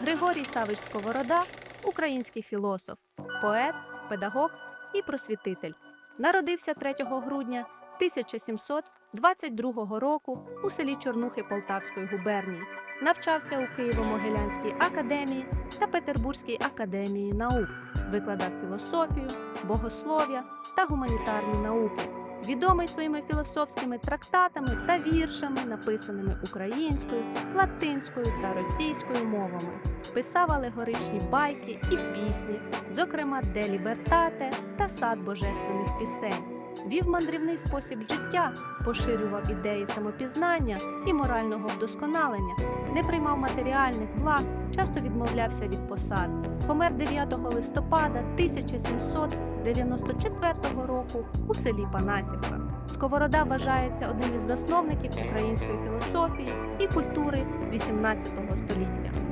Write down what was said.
Григорій Савич Сковорода український філософ, поет, педагог і просвітитель. Народився 3 грудня 1722 року у селі Чорнухи Полтавської губернії. Навчався у Києво-Могилянській академії та Петербурзькій академії наук, викладав філософію, богослов'я та гуманітарні науки. Відомий своїми філософськими трактатами та віршами, написаними українською, латинською та російською мовами. Писав алегоричні байки і пісні, зокрема Де Лібертате та Сад божественних пісень. Вів мандрівний спосіб життя, поширював ідеї самопізнання і морального вдосконалення, не приймав матеріальних благ, часто відмовлявся від посад. Помер 9 листопада 1794 року у селі Панасівка. Сковорода вважається одним із засновників української філософії і культури XVIII століття.